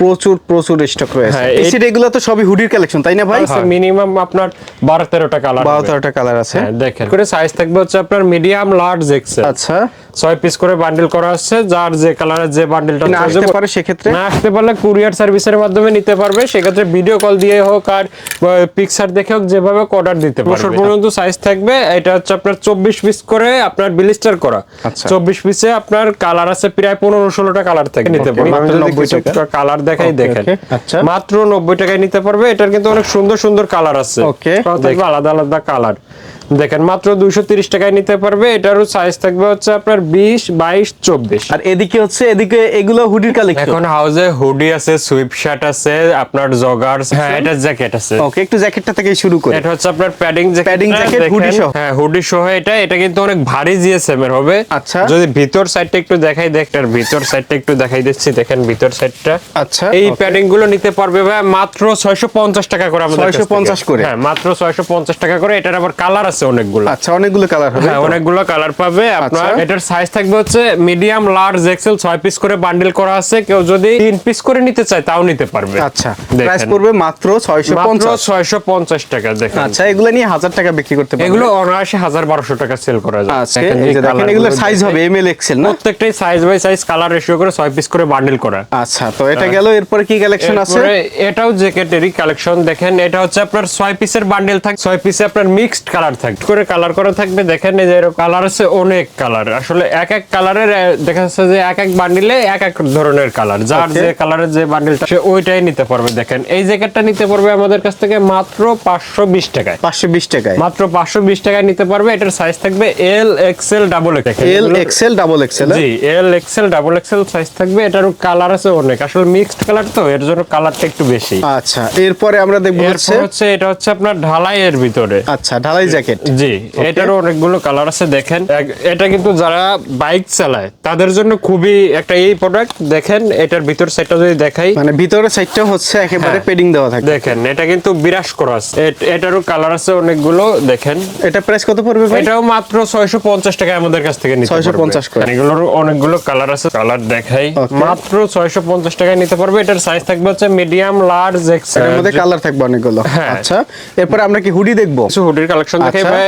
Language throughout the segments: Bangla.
প্রচুর প্রচুর স্টক রয়েছে। হ্যাঁ, এই এগুলো তো সবই হুডির কালেকশন তাই না ভাই? মিনিমাম আপনার বারো তেরোটা কালার বারো তেরোটা কালার আছে। হ্যাঁ দেখেন। করে সাইজ থাকবে হচ্ছে আপনার মিডিয়াম লার্জ এক্সেল আচ্ছা। ছয় পিস করে বান্ডেল করা হচ্ছে যার যে কালারের যে বান্ডেলটা আসতে পারে সেক্ষেত্রে? না আসতে পারলে কুরিয়ার সার্ভিসের মাধ্যমে নিতে পারবে সেক্ষেত্রে ভিডিও কল দিয়ে হোক আর পিকচার দেখে হোক যেভাবে অর্ডার দিতে পারবে। বছর পর্যন্ত সাইজ থাকবে এটা হচ্ছে আপনার চব্বিশ পিস করে আপনার বিলিস্টার করা। আচ্ছা। চব্বিশ পিসে আপনার কালার আছে প্রায় পনেরো ষোলোটা কালার থেকে নিতে পারবে। আমি মাত্র যদি 90 কিছু টাকা। কালার দেখাই দেখেন। আচ্ছা। মাত্র নব্বই টাকায় নিতে পারবে এটার কিন্তু অনেক সুন্দর সুন্দর কালার আছে। আলাদা আলাদা কালার দেখেন মাত্র দুইশো তিরিশ টাকায় নিতে পারবে। এটারও সাইজ থাকবে হচ্ছে আপনার বিশ বাইশ চব্বিশ। আর এদিকে হচ্ছে এদিকে এগুলো হুডির কালেকশন এখন হাউসে হুডি আছে সুইপ শার্ট আছে আপনার জগার্স হ্যাঁ এটা জ্যাকেট আছে। ওকে একটু জ্যাকেটটা থেকে শুরু করি। এটা হচ্ছে আপনার padding jacket Padding jacket, hoodie সহ। হ্যাঁ হুডি সহ এটা। এটা কিন্তু অনেক ভারী জিএসএম এর হবে। আচ্ছা। যদি ভিতর সাইডটা একটু দেখাই দেখ দেখেন ভিতর সাইডটা একটু দেখাই দিচ্ছি। দেখেন ভিতর সাইডটা আচ্ছা এই প্যাডিংগুলো নিতে পারবে ভাই মাত্র 650 টাকা করে আমাদের কাছ 650 করে? হ্যাঁ মাত্র 650 টাকা করে। এটার আবার কালার আছে অনেকগুলো। আচ্ছা অনেকগুলো কালার হবে হ্যাঁ অনেকগুলো কালার পাবে। আপনার আচ্ছা। এটার সাইজ থাকবে হচ্ছে মিডিয়াম লার্জ এক্সেল ছয় পিস করে বান্ডেল করা আছে। কেউ যদি তিন পিস করে নিতে চায় তাও নিতে পারবে। আচ্ছা প্রাইস পড়বে মাত্র 650 ছয়শো পঞ্চাশ টাকা দেখেন। আচ্ছা এগুলো নিয়ে হাজার টাকা বিক্রি করতে পারবে। এগুলো অনায়াসে হাজার বারোশো টাকা সেল করা যায়। আচ্ছা এই যে দেখেন এগুলো সাইজ হবে এম এল এক্সেল না? প্রত্যেকটাই size by size colour ratio করে ছয় পিস করে বান্ডেল করা। আচ্ছা তো এটা গেল এরপরে কি কালেকশন আছে? এটাও জ্যাকেটেরই কালেকশন দেখেন এটা হচ্ছে আপনার ছয় পিসের বান্ডেল থাকে ছয় পিসে আপনার মিক্সড কালার থাকবে করে কালার করা থাকবে। দেখেন এই যে কালার আছে অনেক কালার আসলে এক এক কালারের দেখা যাচ্ছে যে এক এক বান্ডিলে এক এক ধরনের কালার যার যে কালারের যে বান্ডিলটা সে ওইটাই নিতে পারবে। দেখেন এই জ্যাকেটটা নিতে পারবে আমাদের কাছ থেকে মাত্র পাঁচশো বিশ টাকায়। পাঁচশো বিশ টাকায়। মাত্র পাঁচশো বিশ টাকায় নিতে পারবে। এটার সাইজ থাকবে L XL double L XL double XL জি L XL double XL size থাকবে। এটার কালার আছে অনেক। আসলে মিক্সড কালার তো এর জন্য কালারটা একটু বেশি। আচ্ছা এরপরে আমরা দেখব হচ্ছে এটা হচ্ছে আপনার ঢালাই এর ভিতরে। আচ্ছা ঢালাই জ্যাকেট জি এটারও অনেকগুলো কালার আছে দেখেন। এটা কিন্তু যারা বাইক চালায় তাদের জন্য খুবই একটা এই প্রোডাক্ট দেখেন এটার ভিতর সেটটা যদি দেখাই। মানে ভিতরের হচ্ছে একেবারে হ্যাঁ। পেডিং দেওয়া থাকে। দেখেন এটা কিন্তু বিরাস করা আছে এটারও কালার আছে অনেকগুলো দেখেন। এটা প্রাইস কত পড়বে এটাও মাত্র ছয়শো পঞ্চাশ টাকা আমাদের কাছ থেকে নিতে 650 করে। এগুলোর অনেকগুলো কালার আছে। কালার দেখাই। মাত্র ছয়শো পঞ্চাশ টাকায় নিতে পারবে। এটার সাইজ থাকবে হচ্ছে মিডিয়াম লার্জ এক্সেল এর মধ্যে কালার থাকবে অনেকগুলো। হ্যাঁ। আচ্ছা এরপরে আমরা কি হুডি দেখব? হুডির কালেকশন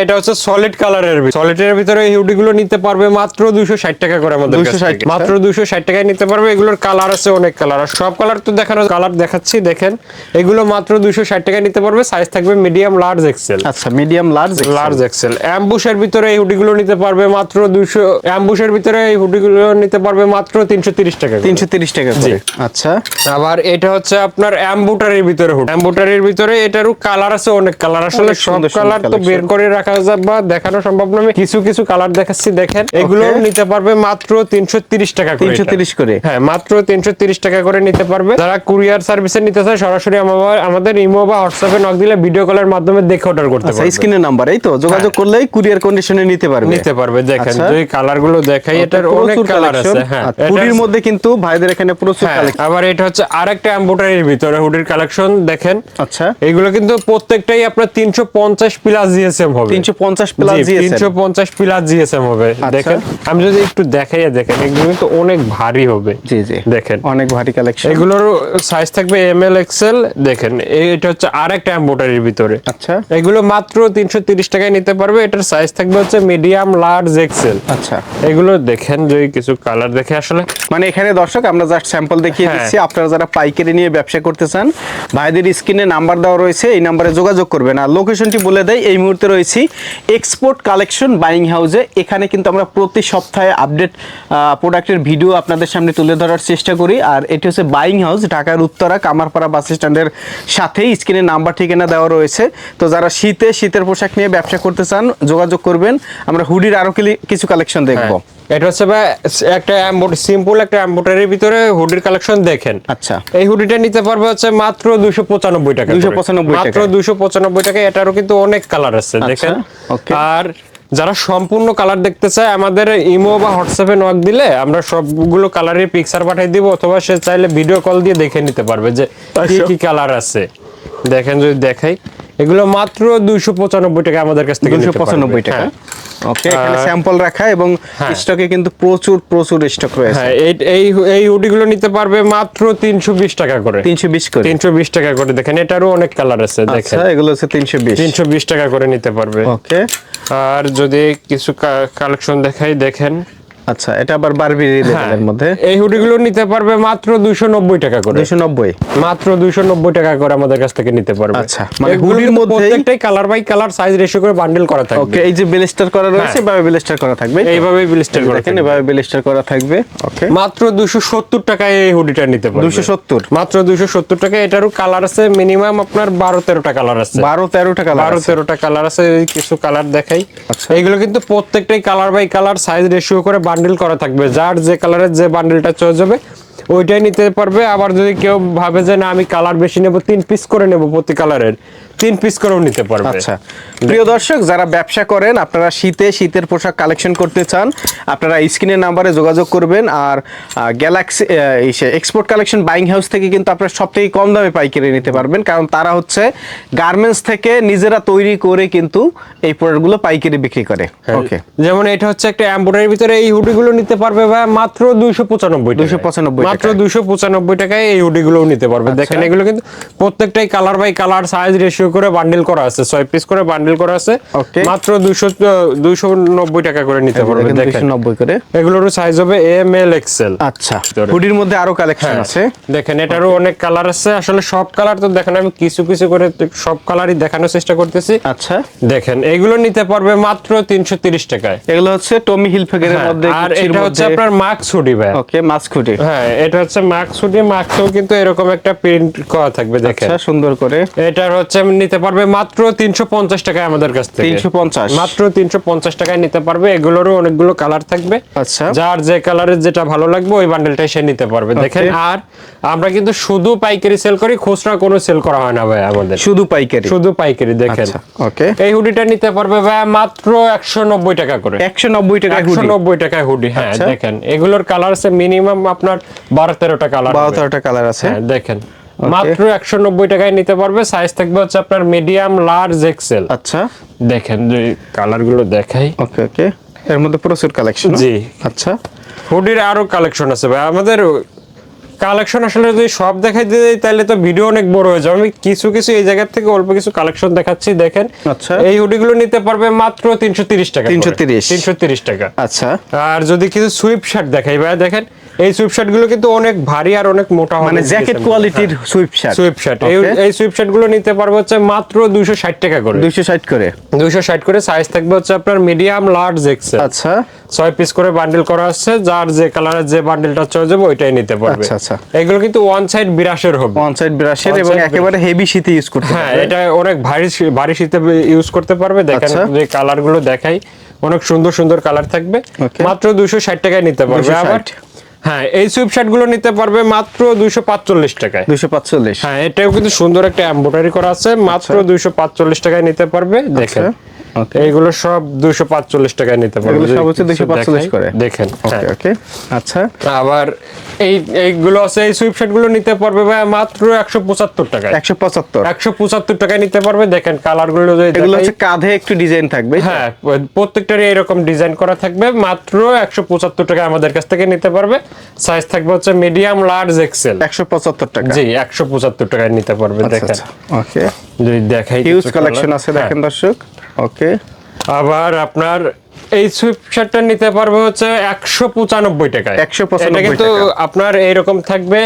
এটা হচ্ছে সলিড কালারের সলিডের ভিতরে হুডি গুলো নিতে পারবে মাত্র 260 টাকা করে আমাদের কাছ 260 থেকে। মাত্র 260 টাকায় নিতে পারবে। এগুলোর কালার আছে অনেক কালার আর সব কালার তো দেখানো কালার দেখাচ্ছি দেখেন। এগুলো মাত্র 260 টাকায় নিতে পারবে। সাইজ থাকবে মিডিয়াম লার্জ এক্সেল আচ্ছা মিডিয়াম লার্জ লার্জ এক্সেল অ্যাম্বুশের ভিতরে এই হুডিগুলো নিতে পারবে মাত্র 200 অ্যাম্বুশের ভিতরে এই হুডিগুলো নিতে পারবে মাত্র 330 টাকা করে। তিনশো তিরিশ টাকা করে। আচ্ছা। আবার এটা হচ্ছে আপনার অ্যাম্বুটারির ভিতরে হুড। অ্যাম্বুটারির ভিতরে এটারও কালার আছে অনেক কালার আসলে সব সুন্দর সুন্দর কালার তো বের collection। করে রাখা যাবে বা দেখানো সম্ভব না। আমি কিছু কিছু কালার দেখাচ্ছি দেখেন। এগুলো নিতে পারবে মাত্র 330 টাকা করে তিনশো এটা। তিরিশ করে। হ্যাঁ মাত্র 330 টাকা করে নিতে পারবে। যারা কুরিয়ার সার্ভিসে নিতে চায় সরাসরি আমাদের ইমো বা হোয়াটসঅ্যাপে নক দিলে ভিডিও কলের মাধ্যমে দেখে অর্ডার করতে আচ্ছা পারবে। স্ক্রিনের নাম্বার এই তো? যোগাযোগ করলেই কুরিয়ার কন্ডিশনে নিতে পারবে। নিতে পারবে দেখেন আচ্ছা। যে কালারগুলো দেখাই এটার অনেক কালার আছে হ্যাঁ। এটার- মধ্যে কিন্তু ভাইদের এখানে প্রচুর হ্যাঁ, কালেকশন আবার এটা হচ্ছে আরেকটা এমব্রয়ডারির ভিতরে হুডির কালেকশন দেখেন। আচ্ছা। এগুলো কিন্তু প্রত্যেকটাই আপনার তিনশো পঞ্চাশ প্লাস জিএসএম হবে। তিনশো পঞ্চাশ প্লাস তিনশো পঞ্চাশ প্লাস জিএসএম হবে। আচ্ছা। দেখেন আমি যদি একটু দেখাইয়া দেখেন এগুলো কিন্তু অনেক ভারী হবে। জি জি। দেখেন। অনেক ভারী কালেকশন এগুলোর সাইজ থাকবে এম এল এক্সেল দেখেন এটা হচ্ছে আরেকটা এমব্রয়ডারির ভিতরে। আচ্ছা। এগুলো মাত্র তিনশো তিরিশ টাকায় নিতে পারবে এটার সাইজ থাকবে হচ্ছে মিডিয়াম লার্জ এক্সেল আচ্ছা। এগুলো দেখেন যে কিছু কালার দেখে আসলে। মানে এখানে দর্শক আমরা জাস্ট স্যাম্পল দেখিয়ে হ্যাঁ। দিচ্ছি আপনারা যারা পাইকারি নিয়ে ব্যবসা করতে চান ভাইদের স্ক্রিনে নাম্বার দেওয়া রয়েছে এই নাম্বারে যোগাযোগ করবেন। আর লোকেশনটি বলে দেয় এই মুহূর্তে রয়েছি এক্সপোর্ট কালেকশন বাইং হাউসে এখানে কিন্তু আমরা প্রতি সপ্তাহে আপডেট প্রোডাক্টের ভিডিও আপনাদের সামনে তুলে ধরার চেষ্টা করি। আর এটি হচ্ছে বাইং হাউস ঢাকার উত্তরা কামারপাড়া বাস স্ট্যান্ডের সাথেই স্ক্রিনে নাম্বার ঠিকানা দেওয়া রয়েছে। তো যারা শীতে, শীতের পোশাক নিয়ে ব্যবসা করতে চান, যোগাযোগ করবেন। আমরা হুডির আরও কিছু কালেকশন দেখব। এটা হচ্ছে ভাই একটা সিম্পল একটা এম্বোটারির ভিতরে হুডির কালেকশন দেখেন আচ্ছা এই হুডিটা নিতে পারবে হচ্ছে মাত্র দুশো পঁচানব্বই টাকা করে। 295 মাত্র টাকায়। দুশো পঁচানব্বই টাকা এটারও কিন্তু অনেক কালার আছে দেখেন আর যারা সম্পূর্ণ কালার দেখতে চায় আমাদের ইমো বা হোয়াটসঅ্যাপে নক দিলে আমরা সবগুলো কালারের পিকচার পাঠিয়ে দিব অথবা সে চাইলে ভিডিও কল দিয়ে দেখে নিতে পারবে যে কি আচ্ছা। কি কালার আছে দেখেন যদি দেখাই এগুলো মাত্র দুইশো পঁচানব্বই টাকা আমাদের কাছ থেকে পারবে। পঁচানব্বই টাকা হ্যাঁ। ওকে এখানে স্যাম্পল রাখা এবং হ্যাঁ। স্টকে কিন্তু প্রচুর প্রচুর স্টক রয়েছে। হ্যাঁ এই এই এই হুডিগুলো নিতে পারবে মাত্র তিনশো বিশ টাকা করে। তিনশো বিশ করে? তিনশো বিশ টাকা করে। দেখেন এটারও অনেক কালার আছে দেখেন। আচ্ছা এগুলো হচ্ছে তিনশো বিশ। তিনশো বিশ টাকা করে নিতে পারবে। ওকে আর যদি কিছু কালেকশন দেখাই দেখেন। আচ্ছা এটা আবার বারবি হ্যাঁ, লেভেলের মধ্যে। এই হুডিগুলো নিতে পারবে মাত্র দুইশো নব্বই টাকা করে। দুশো নব্বই? মাত্র দুইশো নব্বই টাকা করে আমাদের কাছ থেকে নিতে পারবে। আচ্ছা, মানে হুডির মধ্যেই- প্রত্যেকটাই colour by colour size ratio করে বান্ডেল করা থাকবে। ওকে এই যে বেলিস্টার করা রয়েছে হ্যাঁ। এভাবে বেলিস্টার করা থাকবে। এইভাবে ব্লিস্টার করা থাকবে। এভাবে বেলিস্টার করা থাকবে। ওকে মাত্র দুশো সত্তর টাকায় এই হুডিটা নিতে পারবে। দুশো সত্তর? মাত্র দুশো সত্তর টাকা এটারও কালার আছে মিনিমাম আপনার বারো তেরোটা কালার আছে। বারো তেরো টাকা বারো তেরোটা কালার আছে কিছু কালার দেখাই। আচ্ছা। এইগুলো কিন্তু প্রত্যেকটাই colour by colour size ratio করে বান্ডেল করা থাকবে। যার যে কালারের যে বান্ডেলটা চলে যাবে, ওইটাই নিতে পারবে। আবার যদি কেউ ভাবে যে, না, আমি কালার বেশি নেব, তিন পিস করে নেব প্রতি কালারের তিন পিস করেও নিতে পারবে আচ্ছা প্রিয় দর্শক যারা ব্যবসা করেন আপনারা শীতে শীতের পোশাক কালেকশন করতে চান আপনারা স্ক্রিনের নাম্বারে যোগাযোগ করবেন আর Galaxy export collection buying house থেকে কিন্তু আপনারা সব থেকে কম দামে পাইকারি নিতে পারবেন কারণ তারা হচ্ছে গার্মেন্টস থেকে নিজেরা তৈরি করে কিন্তু এই প্রোডাক্টগুলো পাইকারি বিক্রি করে হ্যাঁ। ওকে যেমন এটা হচ্ছে একটা এমব্রয়ডারির ভিতরে এই হুডিগুলো নিতে পারবে ভাই মাত্র দুইশো পঁচানব্বই 295 মাত্র টাকায়। দুইশো পঁচানব্বই টাকায় এই হুডিগুলো নিতে পারবে আচ্ছা। দেখেন এগুলো কিন্তু প্রত্যেকটাই colour by colour size ratio করে বান্ডেল করা আছে ছয় পিস করে বান্ডেল করা আছে। মাত্র দুইশো দুইশো নব্বই টাকা করে নিতে পারবে দেখেন নব্বই করে। এগুলোর সাইজ হবে এম এল এক্সেল আচ্ছা হুডির মধ্যে আরও কালেকশন আছে। দেখেন এটারও অনেক কালার আছে। আসলে সব কালার তো দেখেন আমি কিছু কিছু করে সব কালারই দেখানোর চেষ্টা করতেছি। আচ্ছা। দেখেন এগুলো নিতে পারবে মাত্র তিনশো তিরিশ টাকায়। এগুলো হচ্ছে টমি হিলফিগারের হ্যাঁ, মধ্যে আর এটা হচ্ছে আপনার মার্কস হুডি ভাই। ওকে মাস্ক হুডি হ্যাঁ এটা হচ্ছে মার্কস হুডি মার্কসও কিন্তু এরকম একটা প্রিন্ট করা থাকবে দেখেন। আচ্ছা সুন্দর করে। এটার হচ্ছে নিতে পারবে মাত্র তিনশো পঞ্চাশ টাকায় আমাদের কাছ থেকে। 350 মাত্র তিনশো পঞ্চাশ টাকায় নিতে পারবে। এগুলোরও অনেকগুলো কালার থাকবে। আচ্ছা। যার যে কালারের যেটা ভালো লাগবে ওই বান্ডেলটাই সে নিতে পারবে। দেখেন আর আমরা কিন্তু শুধু পাইকারি সেল করি খুচরা কোনো সেল করা হয় না ভাই আমাদের। শুধু পাইকারি। শুধু পাইকারি দেখেন। আচ্ছা ওকে এই হুডিটা নিতে পারবে ভাই মাত্র একশো নব্বই টাকা করে। একশো নব্বই টাকা একশো নব্বই টাকায় হুডি হ্যাঁ আচ্ছা। দেখেন। এগুলোর কালার আছে মিনিমাম আপনার বারো তেরোটা কালার বারো তেরোটা কালার আছে। হ্যাঁ দেখেন। মাত্র একশো নব্বই টাকায় নিতে পারবে। সাইজ থাকবে হচ্ছে আপনার মিডিয়াম লার্জ এক্সেল আচ্ছা। দেখেন যে কালারগুলো দেখাই। ওকে ওকে এর মধ্যে প্রচুর কালেকশন জি। আচ্ছা। হুডির আরও কালেকশন আছে ভাই। আমাদের কালেকশন আসলে যদি সব দেখাই দিয়ে দিই তাহলে তো ভিডিও অনেক বড় হয়ে যাবে। আমি কিছু কিছু এই জায়গা থেকে অল্প কিছু কালেকশন দেখাচ্ছি দেখেন। আচ্ছা। এই হুডিগুলো নিতে পারবে মাত্র তিনশো তিরিশ টাকা 330 তিনশো তিরিশ। টাকা। আচ্ছা। আর যদি কিছু সুইপ শার্ট দেখাই ভাই দেখেন এই সুইপ শার্টগুলো কিন্তু অনেক ভারী আর অনেক মোটা মানে জ্যাকেট কোয়ালিটির সুইপ শার্ট সুইপ শার্ট এই এই সুইপ শার্টগুলো নিতে পারবে হচ্ছে মাত্র দুইশো ষাট টাকা করে। দুইশো ষাট করে। দুইশো ষাট করে সাইজ থাকবে হচ্ছে আপনার মিডিয়াম লার্জ এক্সেল আচ্ছা। ছয় পিস করে বান্ডেল করা আছে যার যে কালারের যে বান্ডেলটা চলে যাবে ওইটাই নিতে পারবে। আচ্ছা, আচ্ছা। এগুলো কিন্তু ওয়ান সাইড বিরাশের হবে। ওয়ান সাইড ব্রাশের এবং একেবারে হেভি শীতে ইউজ করতে হ্যাঁ এটা অনেক ভারী ভারী শীতে ইউজ করতে পারবে। দেখেন আচ্ছা। যে কালারগুলো দেখাই। অনেক সুন্দর সুন্দর কালার থাকবে। মাত্র দুইশো ষাট টাকায় নিতে পারবে। 260 আবার হ্যাঁ এই সুইপ শার্টগুলো নিতে পারবে মাত্র দুইশো পাঁচচল্লিশ টাকায়। দুইশো পাঁচচল্লিশ। হ্যাঁ এটাও কিন্তু সুন্দর একটা এমব্রয়ডারি করা আছে মাত্র দুইশো পাঁচচল্লিশ টাকায় নিতে পারবে দেখেন। ওকে এইগুলো সব দুইশো পাঁচচল্লিশ টাকায় নিতে পারবে। সব হচ্ছে 245 দেখাই, করে? দেখেন ওকে হ্যাঁ। ওকে আচ্ছা। আবার এই এইগুলো আছে এই গুলো নিতে পারবে ভাই মাত্র একশো পঁচাত্তর টাকায়। একশো পঁচাত্তর। একশো পঁচাত্তর টাকায় নিতে পারবে। দেখেন কালারগুলো এগুলো হচ্ছে কাঁধে একটু ডিজাইন থাকবে হ্যাঁ প্রত্যেকটারই এরকম ডিজাইন করা থাকবে। মাত্র একশো পঁচাত্তর টাকা আমাদের কাছ থেকে নিতে পারবে। সাইজ থাকবে হচ্ছে মিডিয়াম লার্জ এক্সেল একশো পঁচাত্তর টাকা। জি একশো পঁচাত্তর টাকায় নিতে পারবে আচ্ছা দেখেন। আচ্ছা ওকে যদি দেখাই হিউজ কালেকশন আছে হ্যাঁ। দেখেন দর্শক। ওকে। আবার আপনার এই সুইফট শার্টটা নিতে পারবে হচ্ছে একশো পঁচানব্বই টাকায়। 195 টাকা কিন্তু। আপনার এইরকম থাকবে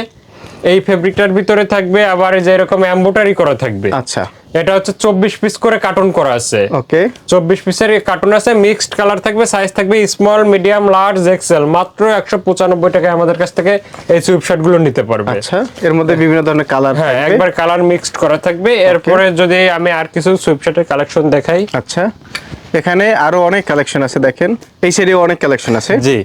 এই ফেব্রিকটার ভিতরে থাকবে আবার এই যে এরকম এমবোটারি করা থাকবে। আচ্ছা। এটা হচ্ছে চব্বিশ পিস করে কার্টুন করা আছে। ওকে চব্বিশ পিসের কার্টুন আছে মিক্সড কালার থাকবে সাইজ থাকবে স্মল মিডিয়াম লার্জ এক্সেল মাত্র একশো পঁচানব্বই টাকায় আমাদের কাছ থেকে এই সুইপ শার্টগুলো নিতে পারবে। আচ্ছা এর মধ্যে বিভিন্ন ধরনের কালার হ্যাঁ একবার কালার মিক্সড করা থাকবে। এরপরে যদি আমি আর কিছু সুইপ শার্টের কালেকশন দেখাই। আচ্ছা এখানে আরও অনেক কালেকশন আছে দেখেন। এই সাইডে অনেক কালেকশন আছে। জি।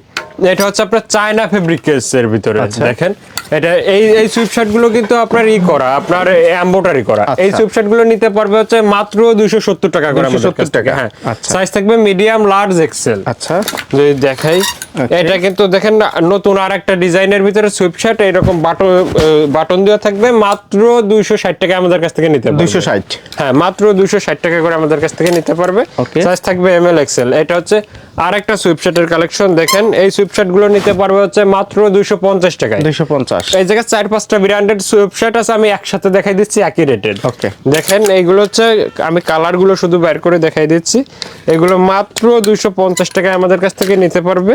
এটা হচ্ছে আপনার চায়না ফেব্রিক্স এর ভিতরে আচ্ছা। দেখেন। এটা এই এই সুইপশার্টগুলো কিন্তু আপনার ই করা আপনার এমব্রয়ডারি করা। আচ্ছা। এই সুইপশার্টগুলো নিতে পারবে হচ্ছে মাত্র দুইশো সত্তর টাকা করে আমাদের 270 টাকা। হ্যাঁ আচ্ছা। সাইজ থাকবে মিডিয়াম লার্জ এক্সেল আচ্ছা। যদি দেখাই এটা কিন্তু দেখেন নতুন আর একটা ডিজাইনের ভিতরে সুইপশার্ট এরকম বাটন বাটন দেওয়া থাকবে মাত্র দুইশো ষাট টাকা আমাদের কাছ থেকে নিতে পারবে। দুইশো ষাট। হ্যাঁ মাত্র দুইশো ষাট টাকা করে আমাদের কাছ থেকে নিতে পারবে। সাইজ থাকবে এম এল এক্সেল এটা হচ্ছে আর একটা সুইপশার্টের কালেকশন দেখেন এই সুইপশার্টগুলো নিতে পারবে হচ্ছে মাত্র দুইশো পঞ্চাশ টাকায়। দুইশো পঞ্চাশ। এই জায়গায় চার পাঁচটা ব্র্যান্ডেড সুইপশার্ট আছে আমি একসাথে দেখাই দিচ্ছি একই রেটের ওকে দেখেন এইগুলো হচ্ছে আমি কালারগুলো শুধু বের করে দেখাই দিচ্ছি। এগুলো মাত্র দুইশো পঞ্চাশ টাকায় আমাদের কাছ থেকে নিতে পারবে।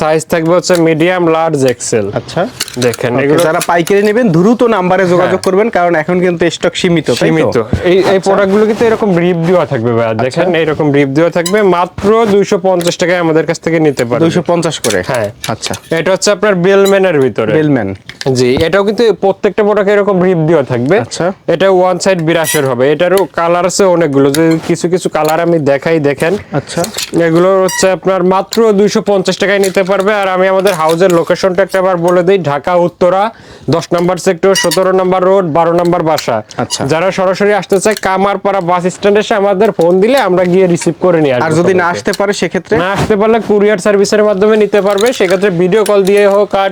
সাইজ থাকবে হচ্ছে মিডিয়াম লার্জ এক্সেল আচ্ছা। দেখেন এগুলো যারা পাইকারি নেবেন দ্রুত নাম্বারে যোগাযোগ করবেন কারণ এখন কিন্তু স্টক সীমিত সীমিত। এই এই প্রোডাক্টগুলো কিন্তু এরকম ব্রিফ দেওয়া থাকবে ভাইয়া দেখেন এরকম ব্রিফ দেওয়া থাকবে। মাত্র দুইশো পঞ্চাশ টাকায় আমাদের কাছ থেকে নিতে পারবে। দুইশো পঞ্চাশ করে? হ্যাঁ। আচ্ছা। এটা হচ্ছে আপনার বেলম্যানের ভিতরে। বেলম্যান জি এটাও কিন্তু প্রত্যেকটা প্রোডাক্ট এরকম ব্রিফ দেওয়া থাকবে। আচ্ছা। এটা ওয়ান সাইড বিরাশের হবে। এটারও কালার আছে অনেকগুলো। যে কিছু কিছু কালার আমি দেখাই দেখেন। আচ্ছা। এগুলো হচ্ছে আপনার মাত্র দুইশো পঞ্চাশ টাকায় নিতে পারবে আর আমি আমাদের হাউসের লোকেশনটা একটা বার বলে দিই ঢাকা উত্তরা দশ নম্বর সেক্টর সতেরো নম্বর রোড বারো নম্বর বাসা। আচ্ছা। যারা সরাসরি আসতে চায় কামারপাড়া বাস স্ট্যান্ডে এসে আমাদের ফোন দিলে আমরা গিয়ে রিসিভ করে নিয়ে আসব আর যদি না আসতে পারে সেক্ষেত্রে? না আসতে পারলে কুরিয়ার সার্ভিসের মাধ্যমে নিতে পারবে সেক্ষেত্রে ভিডিও কল দিয়ে হোক আর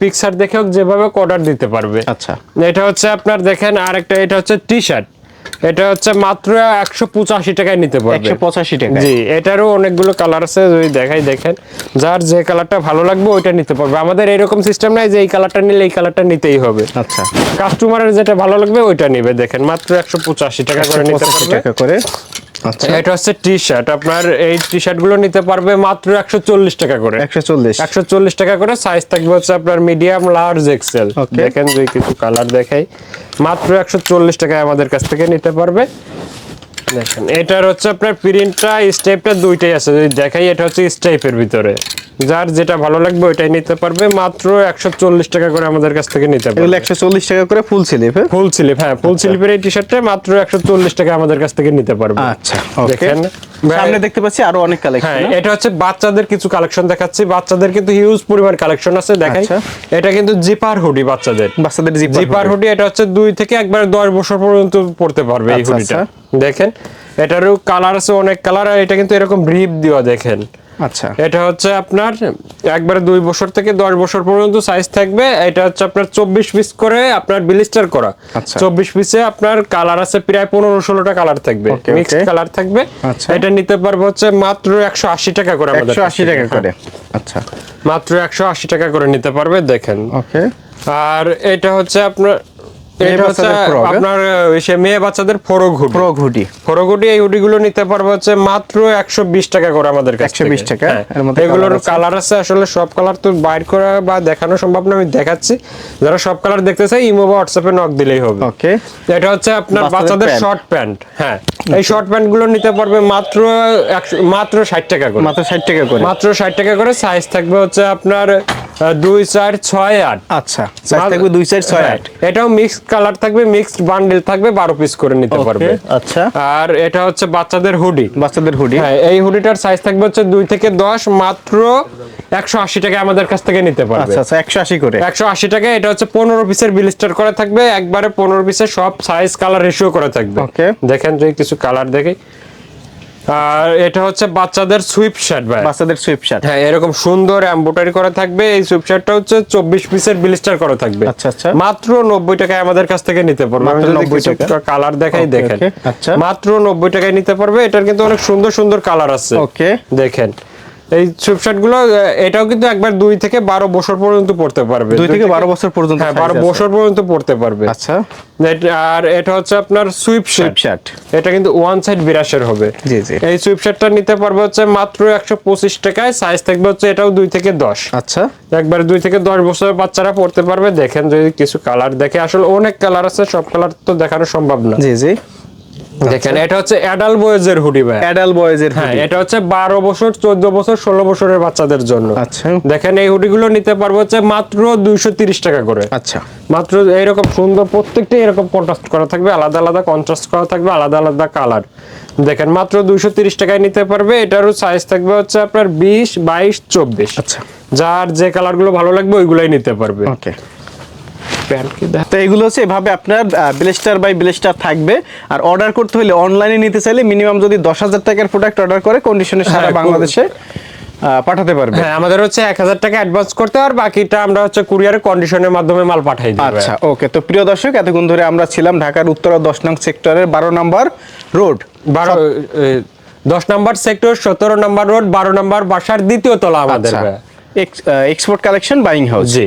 পিকচার দেখে হোক যেভাবে অর্ডার দিতে পারবে। আচ্ছা। এটা হচ্ছে আপনার দেখেন আর একটা এটা হচ্ছে টি শার্ট এটা হচ্ছে মাত্র একশো পঁচাশি টাকায় নিতে পারবে। একশো পঁচাশি টাকা জি এটারও অনেকগুলো কালার আছে যদি দেখাই দেখেন। যার যে কালারটা ভালো লাগবে ওইটা নিতে পারবে। আমাদের এরকম সিস্টেম নাই যে এই কালারটা নিলে এই কালারটা নিতেই হবে। আচ্ছা। কাস্টমারের যেটা ভালো লাগবে ওইটা নিবে। দেখেন মাত্র একশো পঁচাশি টাকা করে নিতে পারবে। টাকা করে। আচ্ছা। এটা হচ্ছে টি শার্ট আপনার এই টি শার্টগুলো নিতে পারবে মাত্র একশো চল্লিশ টাকা করে। একশো চল্লিশ। একশো চল্লিশ টাকা করে। সাইজ থাকবে হচ্ছে আপনার মিডিয়াম লার্জ এক্সেল দেখেন যে কিছু কালার দেখাই। মাত্র একশো চল্লিশ টাকায় আমাদের কাছ থেকে নিতে পারবে। দেখেন এটার হচ্ছে আপনার প্রিন্টটা স্টেপটা দুইটাই আছে। যদি দেখাই এটা হচ্ছে স্টেপের ভিতরে। যার যেটা ভালো লাগবে ওইটাই নিতে পারবে। মাত্র একশো চল্লিশ টাকা করে আমাদের কাছ থেকে নিতে পারবে। একশো চল্লিশ টাকা করে ফুল স্লিপ ফুল স্লিপ হ্যাঁ ফুল স্লিপের এই টি শার্টটা মাত্র একশো চল্লিশ টাকা আমাদের কাছ থেকে নিতে পারবে। আচ্ছা দেখেন সামনে দেখতে পাচ্ছি আরও অনেক হ্যাঁ কালেকশন এটা হচ্ছে বাচ্চাদের কিছু কালেকশন দেখাচ্ছি। বাচ্চাদের কিন্তু হিউজ পরিমাণ কালেকশন আছে দেখাই। আচ্ছা। এটা কিন্তু জিপার হুডি বাচ্চাদের। বাচ্চাদের জিপার হুডি এটা হচ্ছে দুই থেকে একবার দশ বছর পর্যন্ত পড়তে পারবে এই আচ্ছা, হুডিটা আচ্ছা। দেখেন এটারও কালার আছে অনেক কালার আর এটা কিন্তু এরকম রিপ দেওয়া দেখেন। আচ্ছা। এটা হচ্ছে আপনার একবারে দুই বছর থেকে দশ বছর পর্যন্ত সাইজ থাকবে। এটা হচ্ছে আপনার চব্বিশ পিস করে আপনার বিলিস্টার করা। আচ্ছা। চব্বিশ পিসে আপনার কালার আছে প্রায় পনেরো ষোলোটা কালার থাকবে। মিক্সড কালার থাকবে। আচ্ছা। এটা নিতে পারব হচ্ছে মাত্র একশো আশি টাকা করে আমাদের আশি টাকা করে। আচ্ছা। মাত্র একশো আশি টাকা করে নিতে পারবে দেখেন। ওকে আর এটা হচ্ছে আপনার এটা হচ্ছে হ্যাঁ? আপনার সে মেয়ে বাচ্চাদের ফরক হুড। ফরক হুডি। এই হুডিগুলো নিতে পারবে হচ্ছে মাত্র একশো বিশ টাকা করে আমাদের কাছ 120 টাকা? হ্যাঁ, এগুলোর কালার আছে। আসলে সব কালার তো বাইর করা বা দেখানো সম্ভব না আমি দেখাচ্ছি। যারা সব কালার দেখতে চাই ইমো বা হোয়াটসঅ্যাপে নক দিলেই হবে। ওকে। এটা হচ্ছে আপনার বাচ্চাদের শর্ট প্যান্ট হ্যাঁ। এই শর্ট প্যান্টগুলো নিতে পারবে মাত্র একশো মাত্র ষাট টাকা করে। মাত্র ষাট টাকা করে। মাত্র ষাট টাকা করে সাইজ থাকবে হচ্ছে আপনার দুই চার ছয় আট। আচ্ছা থাকবে দুই সাইড ছয় হ্যাঁ, আট এটাও মিক্সড কালার থাকবে মিক্সড বান্ডেল থাকবে বারো পিস করে নিতে পারবে। আচ্ছা। আর এটা হচ্ছে বাচ্চাদের হুডি বাচ্চাদের হুডি হ্যাঁ এই হুডিটার সাইজ থাকবে হচ্ছে দুই থেকে দশ মাত্র একশো আশি টাকা আমাদের কাছ থেকে নিতে পারবে। আচ্ছা আচ্ছা একশো আশি করে। একশো আশি টাকা এটা হচ্ছে পনেরো পিসের বিলিস্টার করা থাকবে একবারে পনেরো পিসের সব সাইজ কালার রেশিও করা থাকবে। Okay. দেখেন যদি কিছু কালার দেখি। আর এটা হচ্ছে বাচ্চাদের সুইপ শার্ট ভাই। বাচ্চাদের সুইপ শার্ট হ্যাঁ এরকম সুন্দর এমব্রয়ডারি করা থাকবে এই সুইপ শার্টটা হচ্ছে চব্বিশ পিসের বিলিস্টার করা থাকবে। আচ্ছা, আচ্ছা। মাত্র নব্বই টাকায় আমাদের কাছ থেকে নিতে পারবে। মাত্র 90 টাকা? কালার দেখাই দেখেন। আচ্ছা। মাত্র নব্বই টাকায় নিতে পারবে এটার কিন্তু অনেক সুন্দর সুন্দর কালার আছে। ওকে দেখেন। এই সুইপশার্টগুলো এটাও কিন্তু একবার দুই থেকে বারো বছর পর্যন্ত পড়তে পারবে। দুই থেকে বারো বছর পর্যন্ত হ্যাঁ বারো বছর পর্যন্ত পড়তে পারবে। আচ্ছা। আর এটা হচ্ছে আপনার সুইপ এটা কিন্তু ওয়ান সাইড বিরাশের হবে। জি, জি। এই নিতে পারবে হচ্ছে মাত্র একশো পঁচিশ টাকায় সাইজ থাকবে হচ্ছে এটাও দুই থেকে দশ। আচ্ছা। একবার দুই থেকে দশ বছরের বাচ্চারা পড়তে পারবে। দেখেন যদি কিছু কালার দেখে আসলে অনেক কালার আছে সব কালার তো দেখানো সম্ভব না। জি জি। দেখেন এটা হচ্ছে অ্যাডাল বয়েজের হুডি ভাই। অ্যাডাল বয়েজের হ্যাঁ এটা হচ্ছে বারো বছর চোদ্দ বছর ষোলো বছরের বাচ্চাদের জন্য। আচ্ছা। দেখেন এই হুডিগুলো নিতে পারব হচ্ছে মাত্র দুইশো তিরিশ টাকা করে। আচ্ছা। মাত্র এরকম সুন্দর প্রত্যেকটা এরকম কন্ট্রাস্ট করা থাকবে আলাদা আলাদা কন্ট্রাস্ট করা থাকবে আলাদা আলাদা কালার দেখেন মাত্র দুইশো তিরিশ টাকায় নিতে পারবে এটারও সাইজ থাকবে হচ্ছে আপনার বিশ বাইশ চব্বিশ। আচ্ছা। যার যে কালারগুলো ভালো লাগবে ওইগুলাই নিতে পারবে। ওকে তো এগুলো হচ্ছে এভাবে আপনার ব্লেস্টার বাই ব্লেস্টার থাকবে। আর অর্ডার করতে হলে অনলাইনে নিতে চাইলে মিনিমাম যদি দশ হাজার টাকার প্রোডাক্ট অর্ডার করে কন্ডিশনে সারা হ্যাঁ, বাংলাদেশে পাঠাতে পারবে। হ্যাঁ আমাদের হচ্ছে এক হাজার টাকা অ্যাডভান্স করতে আর বাকিটা আমরা হচ্ছে কন্ডিশনের মাধ্যমে মাল পাঠাই আচ্ছা ওকে তো প্রিয় দর্শক এতক্ষণ ধরে আমরা ছিলাম ঢাকার উত্তরা দশ নং সেক্টরের বারো নম্বর রোড দশ নম্বর সেক্টর সতেরো নম্বর রোড বারো নম্বর বাসার দ্বিতীয় তলা আমাদের export collection buying house ji.